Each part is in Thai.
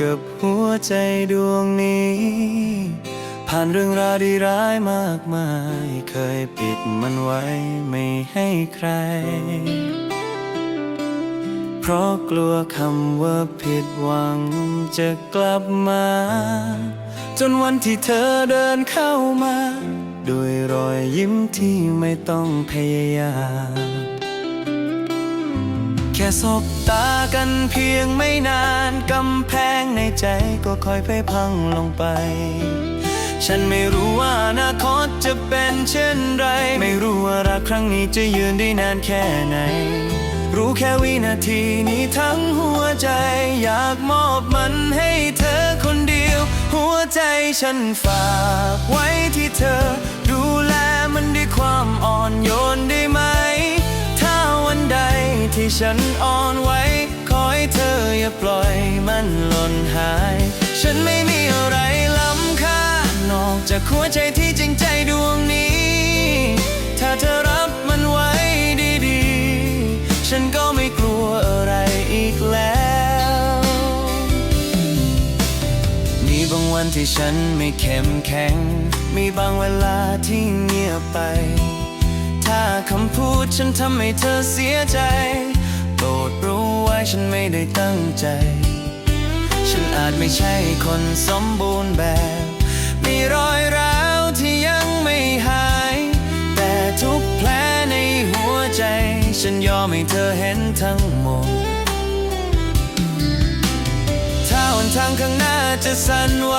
กับหัวใจดวงนี้ ผ่านเรื่องราวดีร้ายมากมาย เคยปิดมันไว้ไม่ให้ใคร เพราะกลัวคำว่าผิดหวังจะกลับมา จนวันที่เธอเดินเข้ามา ด้วยรอยยิ้มที่ไม่ต้องพยายาม แค่สบตากันเพียงไม่นานกำแพงในใจก็ค่อยไปพังลงไป ฉันไม่รู้ว่าอนาคตจะเป็นเช่นไร ไม่รู้ว่ารักครั้งนี้จะยืนได้นานแค่ไหน รู้แค่วินาทีนี้ทั้งหัวใจ อยากมอบมันให้เธอคนเดียว หัวใจฉันฝากไว้ที่เธอ ดูแลมันด้วยความอ่อนโยนด้ ที่ฉันอ่อนไหวขอให้เธออย่าปล่อยมันหล่นหาย ฉันไม่มีอะไรล้ำค่านอกจากหัวใจที่จริงใจดวงนี้ ถ้าเธอรับมันไว้ดีๆ ฉันก็ไม่กลัวอะไรอีกแล้ว มีบางวันที่ฉันไม่เข้มแข็ง มีบางเวลาที่เงียบไป ถ้าคำพูดฉันทำให้เธอเสียใจ โปรดรู้ไว้ฉันไม่ได้ตั้งใจ ฉันอาจไม่ใช่คนสมบูรณ์แบบ มีรอยร้าวที่ยังไม่หาย แต่ทุกแผลในหัวใจ ฉันยอมให้เธอเห็นทั้งหมด ถ้าหนทางข้างหน้าจะสั่นไหว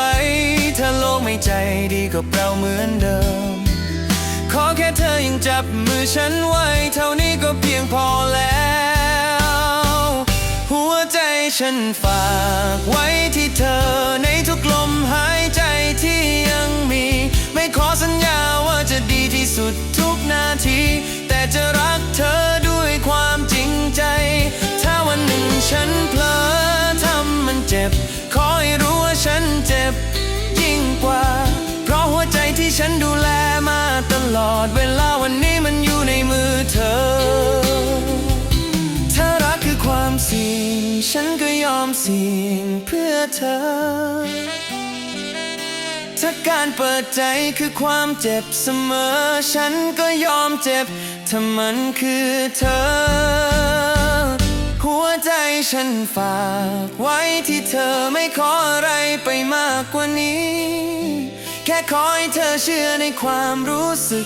ถ้าโลกไม่ใจดีกับเราเหมือนเดิม ขอแค่เธอยังจับมือฉันไว้ เท่านี้ก็เพียงพอแล้วหัว ใจฉันฝากไว้ที่เธอในทุกลมหายใจที่ยังมี ไม่ขอสัญญาว่าจะดีที่สุดทุกนาที แต่จะรักเธอด้วยความจริงใจ ถ้าวันหนึ่งฉันเผลอทำมันเจ็บ ขอให้รู้ว่าฉันเจ็บ ยิ่งกว่า เพราะหัวใจที่ฉันดูแลมาตลอดเวลาวันนี้มันอยู่ในมือเธอ สี่ยง ฉันก็ยอมเสี่ยงเพื่อเธอ ถ้าการเปิดใจคือความเจ็บเสมอ ฉันก็ยอมเจ็บ ถ้ามันคือเธอ หัวใจฉันฝากไว้ที่เธอไม่ขออะไรไปมากกว่านี้ แค่ขอให้เธอเชื่อในความรู้สึก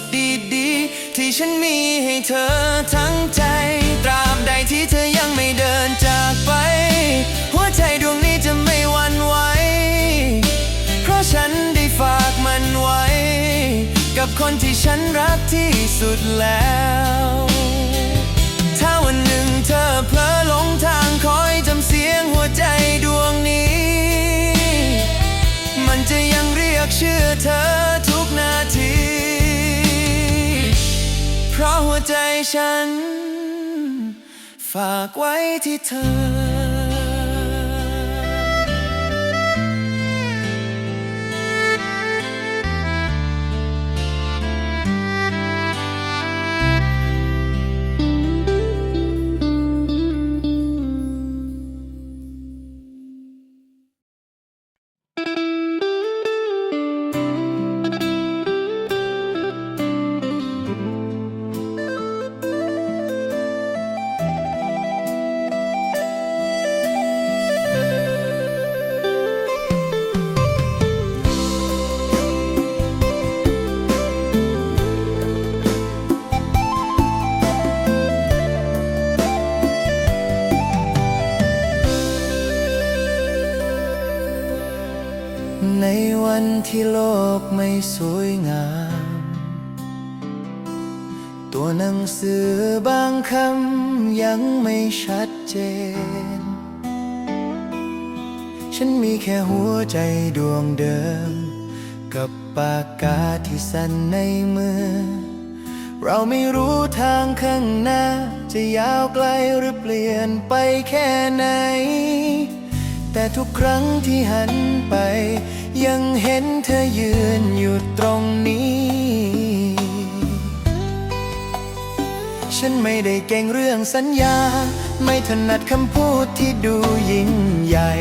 ดีๆ ที่ฉันมีให้เธอทั้งใจ ที่เธอยังไม่เดินจากไป หัวใจดวงนี้จะไม่หวั่นไหว เพราะฉันได้ฝากมันไว้ กับคนที่ฉันรักที่สุดแล้ว ถ้าวันหนึ่งเธอเพลอหลงทางคอยจำเสียงหัวใจดวงนี้ มันจะยังเรียกชื่อเธอทุกนาที เพราะหัวใจฉัน ฝากไว้ที่เธอ ที่โลกไม่สวยงาม ตัวหนังสือบางคำยังไม่ชัดเจน ฉันมีแค่หัวใจดวงเดิม กับปากกาที่สั่นในมือ เราไม่รู้ทางข้างหน้า จะยาวไกลหรือเปลี่ยนไปแค่ไหน แต่ทุกครั้งที่หันไป ยังเห็นเธอยืนอยู่ตรงนี้ ฉันไม่ได้เก่งเรื่องสัญญา ไม่ถนัดคำพูดที่ดูยิ่งใหญ่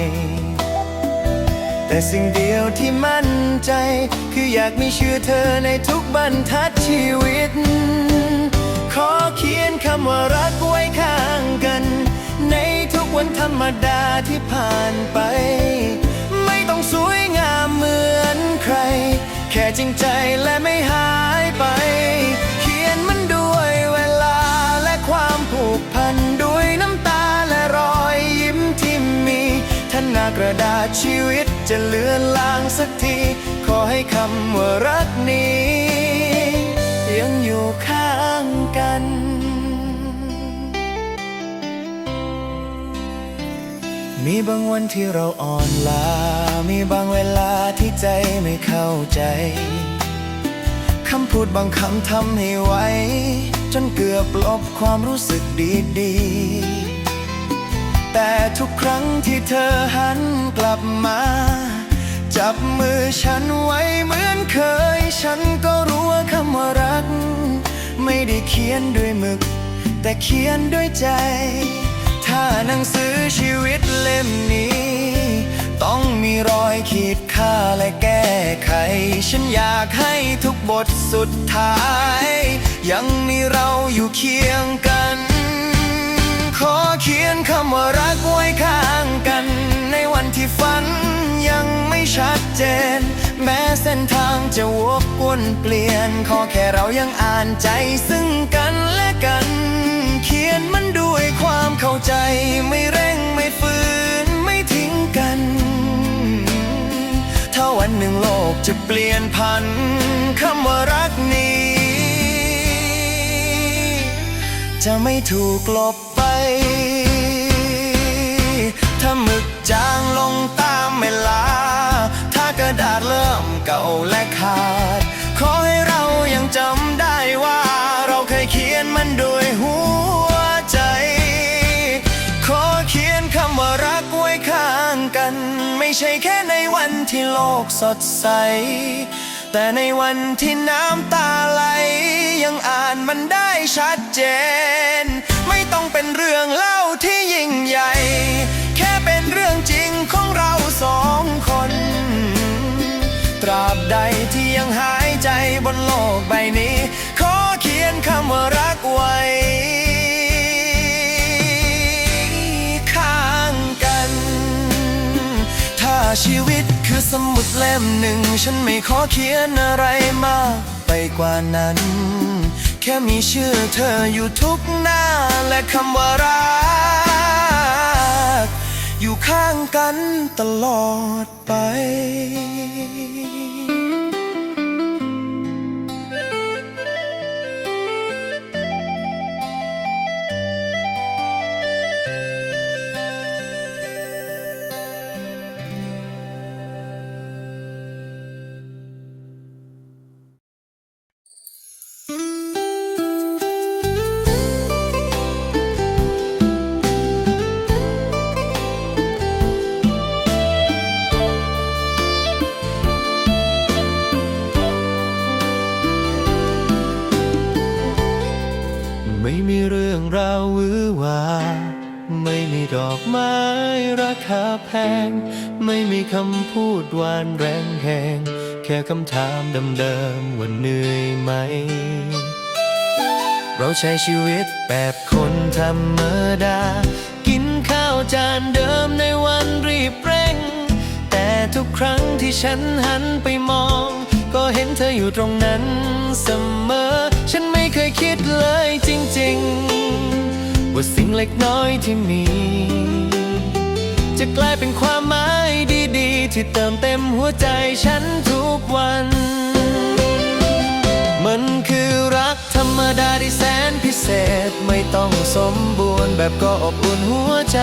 แต่สิ่งเดียวที่มั่นใจ คืออยากมีชื่อเธอในทุกบรรทัดชีวิต ขอเขียนคำว่ารักไว้ข้างกัน ในทุกวันธรรมดาที่ผ่านไป สวยงามเหมือนใคร แค่จริงใจและไม่หายไป เขียนมันด้วยเวลาและความผูกพันด้วยน้ำตาและรอยยิ้มที่มีถ้าหนากระดาษชีวิตจะเลือนลางสักที ขอให้คำว่ารักนี้ ยังอยู่ข้างกัน มีบางวันที่เราอ่อนล้า มีบางเวลาที่ใจไม่เข้าใจ คำพูดบางคำทำให้ไวจนเกือบลบความรู้สึกดีๆ แต่ทุกครั้งที่เธอหันกลับมา จับมือฉันไว้เหมือนเคย ฉันก็รู้ว่าคำว่ารัก ไม่ได้เขียนด้วยหมึก แต่เขียนด้วยใจ ถ้าหนังสือชีวิตเล่มนี้ ต้องมีรอยขีดค่าและแก้ไข ฉันอยากให้ทุกบทสุดท้าย ยังมีเราอยู่เคียงกัน ขอเขียนคำว่ารักไว้ข้างกัน ในวันที่ฝันยังไม่ชัดเจน แม้เส้นทางจะวกวนเปลี่ยน ขอแค่เรายังอ่านใจซึ่งกันและกัน ด้วยความเข้าใจไม่เร่งไม่ฝืนไม่ทิ้งกัน ถ้าวันหนึ่งโลกจะเปลี่ยนพันคำว่ารักนี้ จะไม่ถูกลบไป ถ้าหมึกจางลงตามเวลา ถ้ากระดาษเริ่มเก่าและขาด ขอให้เรายังจำ ใช่แค่ในวันที่โลกสดใส แต่ในวันที่น้ำตาไหล ยังอ่านมันได้ชัดเจน ไม่ต้องเป็นเรื่องเล่าที่ยิ่งใหญ่ แค่เป็นเรื่องจริงของเราสองคน ตราบใดที่ยังหายใจบนโลกใบนี้ ขอเขียนคำว่ารักไว้ ชีวิตคือสมุดเล่มหนึ่ง ฉันไม่ขอเขียนอะไรมากไปกว่านั้น แค่มีชื่อเธออยู่ทุกหน้าและคำว่ารัก อยู่ข้างกันตลอดไป ค่คำถามเดิมๆว่าเหนื่อยไหม เราใช้ชีวิตแบบคนธรรมดา กินข้าวจานเดิมในวันรีบเร่ง แต่ทุกครั้งที่ฉันหันไปมอง ก็เห็นเธออยู่ตรงนั้นเสมอ ฉันไม่เคยคิดเลยจริงๆ ว่าสิ่งเล็กน้อยที่มี จะกลายเป็นความหมายดี ที่เติมเต็มหัวใจฉันทุกวัน มันคือรักธรรมดาที่แสนพิเศษ ไม่ต้องสมบูรณ์แบบก็อบอุ่นหัวใจ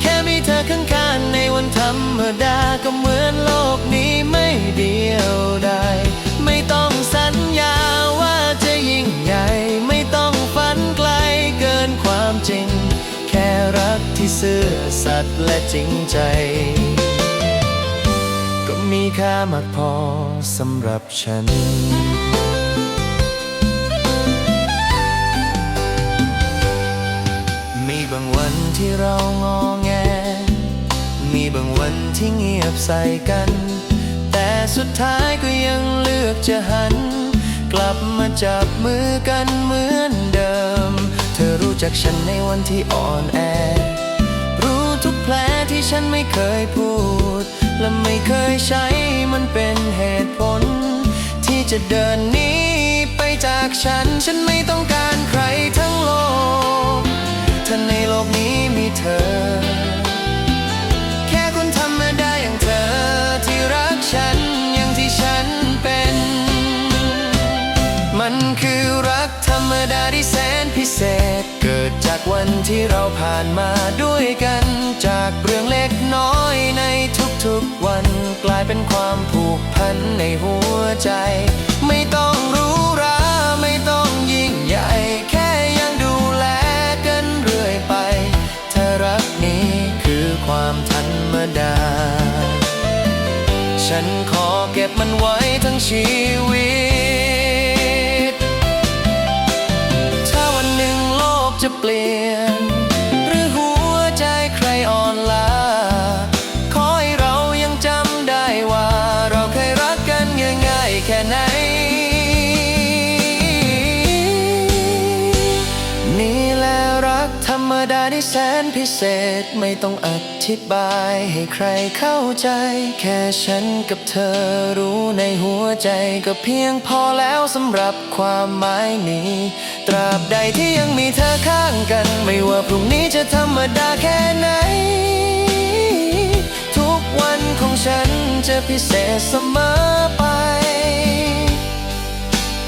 แค่มีเธอข้างๆในวันธรรมดาก็เหมือนโลกนี้ไม่เดียวดายไม่ต้องสัญญาว่าจะยิ่งใหญ่ ไม่ต้องฝันไกลเกินความจริง แค่รักที่ซื่อสัตย์และจริงใจ มีค่ามากพอสำหรับฉัน มีบางวันที่เรางอแง มีบางวันที่เงียบใส่กัน แต่สุดท้ายก็ยังเลือกจะหัน กลับมาจับมือกันเหมือนเดิม เธอรู้จักฉันในวันที่อ่อนแอ รู้ทุกแผลที่ฉันไม่เคยพูด และไม่เคยใช้มันเป็นเหตุผล ที่จะเดินหนีไปจากฉัน ฉันไม่ต้องการใครทั้งโลกถ้าในโลกนี้มีเธอ แค่คนธรรมดาอย่างเธอที่รักฉันอย่างที่ฉันเป็น มันคือรักธรรมดาที่แสนพิเศษ เกิดจากวันที่เราผ่านมาด้วยกันจากเรื่องเล็กน้อยในทุกๆ วันกลายเป็นความผูกพันในหัวใจ ไม่ต้องรู้ราไม่ต้องยิ่งใหญ่ แค่ยังดูแลกันเรื่อยไปถ้ารักนี้คือความธรรมดา ฉันขอเก็บมันไว้ทั้งชีวิต ธิบายให้ใครเข้าใจ แค่ฉันกับเธอรู้ในหัวใจก็เพียงพอแล้วสำหรับความหมายนี้ ตราบใดที่ยังมีเธอข้างกัน ไม่ว่าพรุ่งนี้จะธรรมดาแค่ไหน ทุกวันของฉันจะพิเศษเสมอไป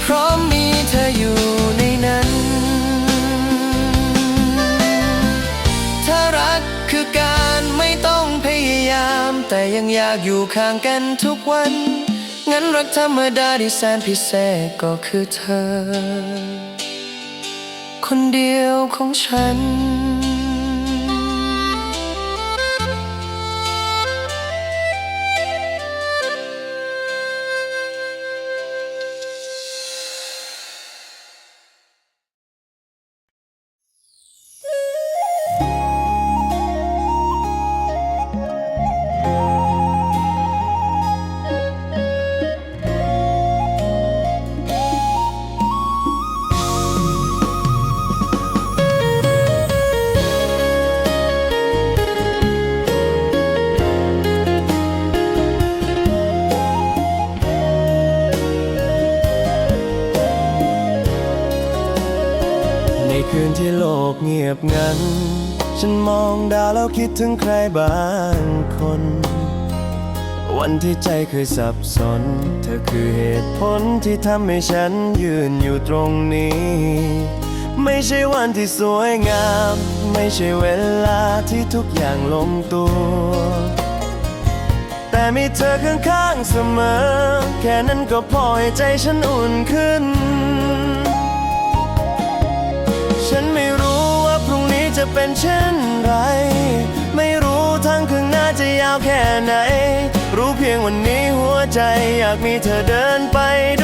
เพราะมีเธออยู่ในนั้น ถ้ารักคือการามแต่ยังอยากอยู่ข้างกันทุกวัน งั้นรักธรรมดาที่แสนพิเศษก็คือเธอ คนเดียวของฉัน คืนที่โลกเงียบงัน ฉันมองดาวแล้วคิดถึงใครบางคน วันที่ใจเคยสับสน เธอคือเหตุผลที่ทำให้ฉันยืนอยู่ตรงนี้ ไม่ใช่วันที่สวยงาม ไม่ใช่เวลาที่ทุกอย่างลงตัว แต่มีเธอข้างๆเสมอ แค่นั้นก็พอให้ใจฉันอุ่นขึ้น เช่นไร ไม่รู้ทางข้างหน้าจะยาวแค่ไหน รู้เพียงวันนี้หัวใจอยากมีเธอเดินไปด้วย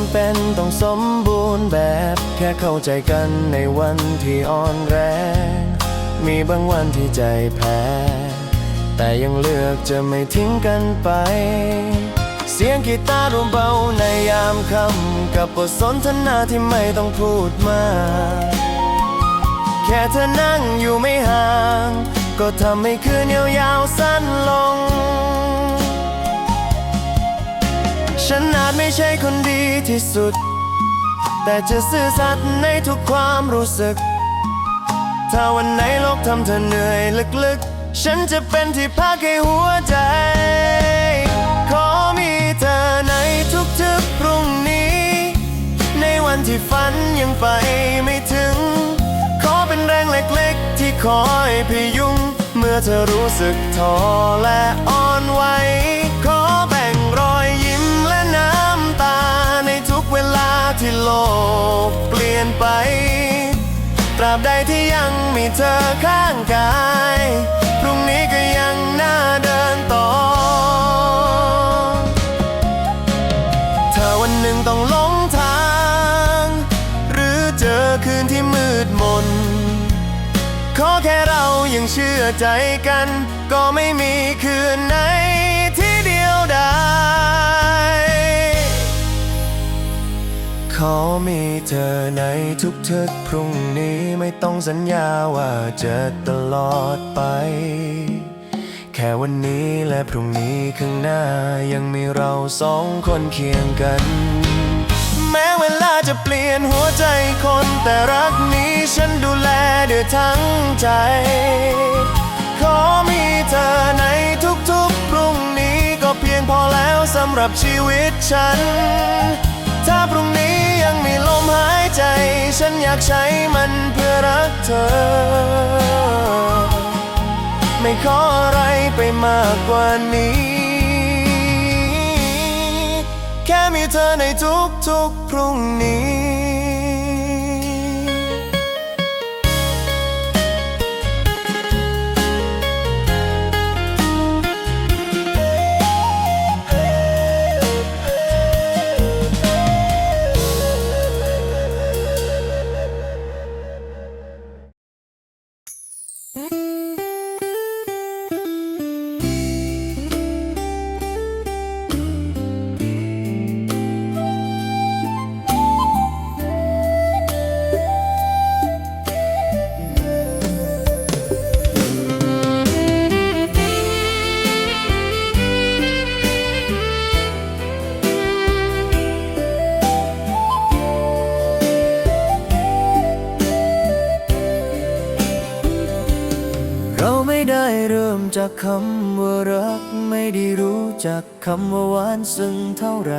ำเป็นต้องสมบูรณ์แบบ แค่เข้าใจกันในวันที่อ่อนแรง มีบางวันที่ใจแพ้ แต่ยังเลือกจะไม่ทิ้งกันไป เสียงกีตาร์รวมเบาในยามค่ำกับบทสนทนาที่ไม่ต้องพูดมาก แค่เธอนั่งอยู่ไม่ห่าง ก็ทำให้คืนยาวๆสั้นลง ฉันอาจไม่ใช่คนดีที่สุด แต่จะซื่อสัตย์ในทุกความรู้สึก ถ้าวันไหนโลกทำเธอเหนื่อยลึกๆ ฉันจะเป็นที่พักให้หัวใจ ขอมีเธอในทุกๆพรุ่งนี้ ในวันที่ฝันยังไปไม่ถึง ขอเป็นแรงเล็กๆที่คอยพยุง เมื่อเธอรู้สึกท้อและอ่ ที่โลกเปลี่ยนไป ตราบใดที่ยังมีเธอข้างกาย พรุ่งนี้ก็ยังน่าเดินต่อถ้าวันหนึ่งต้องหลงทาง หรือเจอคืนที่มืดมน ขอแค่เรายังเชื่อใจกัน ก็ไม่มีคืนไหน อมีเธอในทุกๆพรุ่งนี้ไม่ต้องสัญญาว่าจะตลอดไป แค่วันนี้และพรุ่งนี้ข้างหน้ายังมีเราสองคนเคียงกัน แม้เวลาจะเปลี่ยนหัวใจคนแต่รักนี้ฉันดูแลด้วยทั้งใจ ขอมีเธอในทุกๆพรุ่งนี้ก็เพียงพอแล้วสำหรับชีวิตฉัน ถ้าพรุ่งนี้ ยังมีลมหายใจ ฉันอยากใช้มันเพื่อรักเธอ ไม่ขออะไรไปมากกว่านี้ แค่มีเธอในทุกๆพรุ่งนี้ คำว่ารักไม่ได้รู้จักคำว่าหวานซึ้งเท่าไร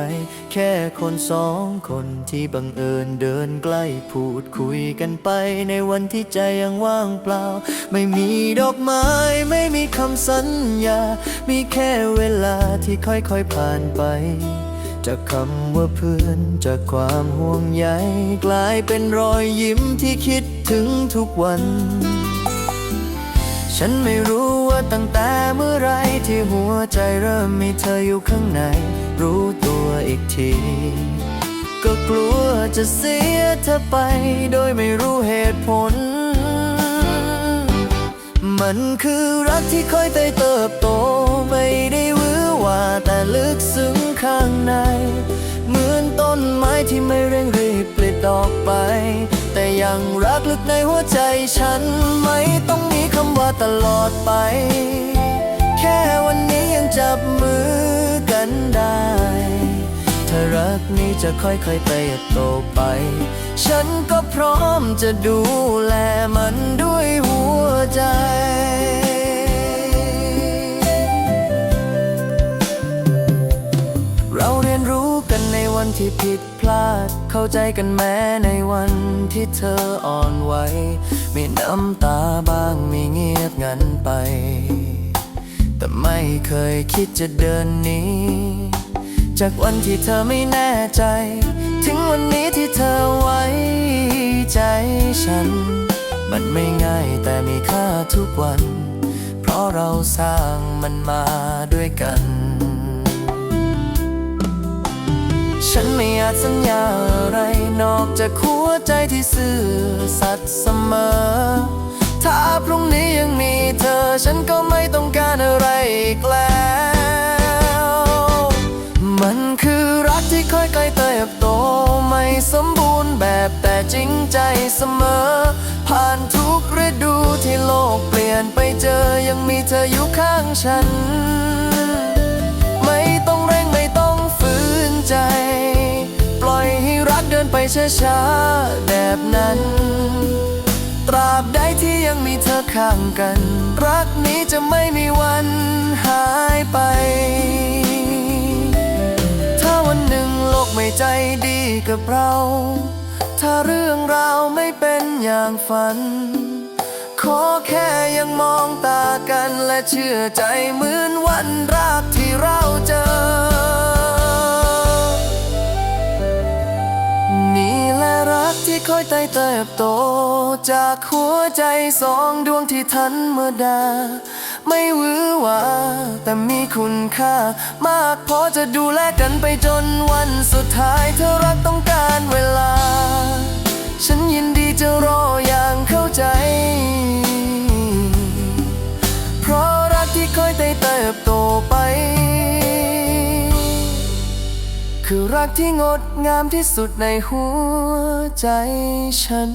แค่คนสองคนที่บังเอิญเดินใกล้พูดคุยกันไป ในวันที่ใจยังว่างเปล่า ไม่มีดอกไม้ ไม่มีคำสัญญา มีแค่เวลาที่ค่อยๆผ่านไป จากคำว่าเพื่อน จากความห่วงใย กลายเป็นรอยยิ้มที่คิดถึงทุกวัน ฉันไม่รู้ว่าตั้งแต่เมื่อไรที่หัวใจเริ่มมีเธออยู่ข้างใน รู้ตัวอีกที ก็กลัวจะเสียเธอไป โดยไม่รู้เหตุผล มันคือรักที่ค่อยเติบโต ไม่ได้หวือหว่าแต่ลึกซึ้งข้างใน เหมือนต้นไม้ที่ไม่เร่งรีบปลิดดอกไป แต่ยังรักลึกในหัวใจฉัน ไม่ต้องมีคำว่าตลอดไป แค่วันนี้ยังจับมือกันได้ถ้ารักนี้จะค่อยๆเติบโตไป ฉันก็พร้อมจะดูแลมันด้วยหัวใจเราเรียนรู้กันในวันที่ผิด ลาด เข้าใจกันแม้ในวันที่เธออ่อนไหวมีน้ำตาบ้างมีเงียบงันไป แต่ไม่เคยคิดจะเดินหนีจากวันที่เธอไม่แน่ใจ ถึงวันนี้ที่เธอไว้ใจฉัน มันไม่ง่ายแต่มีค่าทุกวัน เพราะเราสร้างมันมาด้วยกัน ฉันไม่อาจสัญญาอะไร นอกจากหัวใจที่ซื่อสัตย์เสมอ ถ้าพรุ่งนี้ยังมีเธอ ฉันก็ไม่ต้องการอะไรอีกแล้ว มันคือรักที่ค่อยๆเติบโต ไม่สมบูรณ์แบบแต่จริงใจเสมอ ผ่านทุกฤดูที่โลกเปลี่ยนไปเจอยังมีเธออยู่ข้างฉัน ช้าๆแบบนั้น ตราบใดที่ยังมีเธอข้างกัน รักนี้จะไม่มีวันหายไป ถ้าวันหนึ่งโลกไม่ใจดีกับเรา ถ้าเรื่องราวไม่เป็นอย่างฝัน ขอแค่ยังมองตากันและเชื่อใจเหมือนวันแรกที่เรา แหละรักที่ค่อยไต่เติบโต จากหัวใจสองดวงที่ทันเมื่อดา ไม่หวือหวาแต่มีคุณค่า มากพอจะดูแลกันไปจนวันสุดท้ายเธอรักต้องการเวลา ฉันยินดีจะรออย่างเข้าใจ เพราะรักที่ค่อยไต่เติบโต คือรักที่งดงามที่สุดในหัวใจฉัน